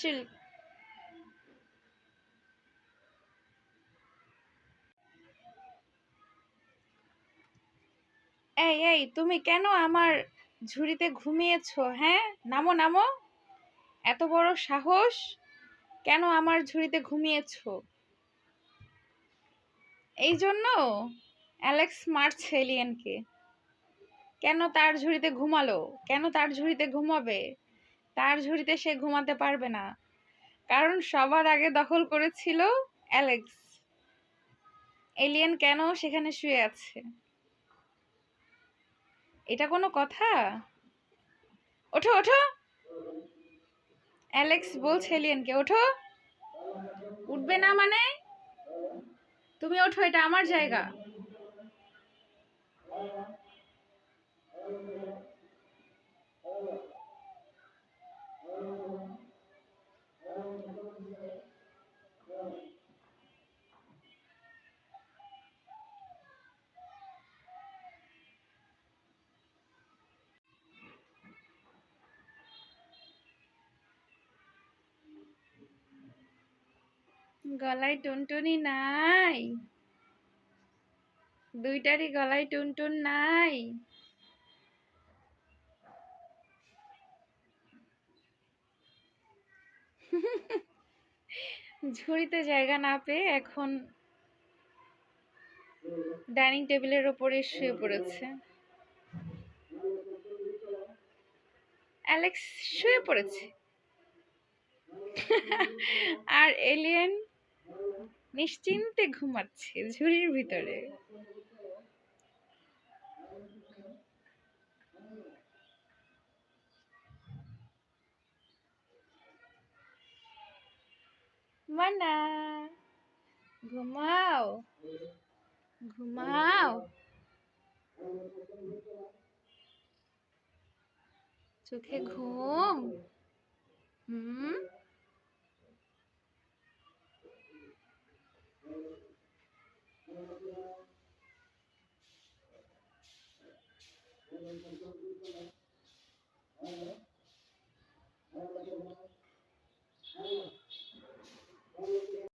Silk এই এই, তুমি কেন আমার ঝুড়িতে ঘুমিয়েছো হ্যাঁ? নামো নামো। এত বড় সাহস? কেন আমার ঝুড়িতে ঘুমিয়েছো? এই জন্য? অ্যালেক্স মারছে এলিয়েনকে। কেন তার ঝুড়িতে ঘুমালো? কেন তার ঝুড়িতে ঘুমাবে? তার ঝুড়িতে সে ঘুমাতে পারবে না। কারণ সবার আগে দখল করেছিল অ্যালেক্স। এলিয়েন কেন সেখানে শুয়ে আছে? এটা কোনো কথা? ওঠো ওঠো। অ্যালেক্স বলছে এলিয়েনকে, ওঠো। উঠবে না মানে? তুমি ওঠো, এটা আমার জায়গা। গলায় টুনটুনি নাই। দুইটারই গলায় টুনটুন নাই। ঝুড়িতে জায়গা না পেয়ে এখন ডাইনিং টেবিলের ওপরে শুয়ে পড়েছে। অ্যালেক্স শুয়ে পড়েছে। আর এলিয়েন নিশ্চিন্তে ঘুমাচ্ছে ঝুড়ির ভিতরে। মানা ঘুমাও ঘুমাও। চোখে ঘুম হুম? Gracias.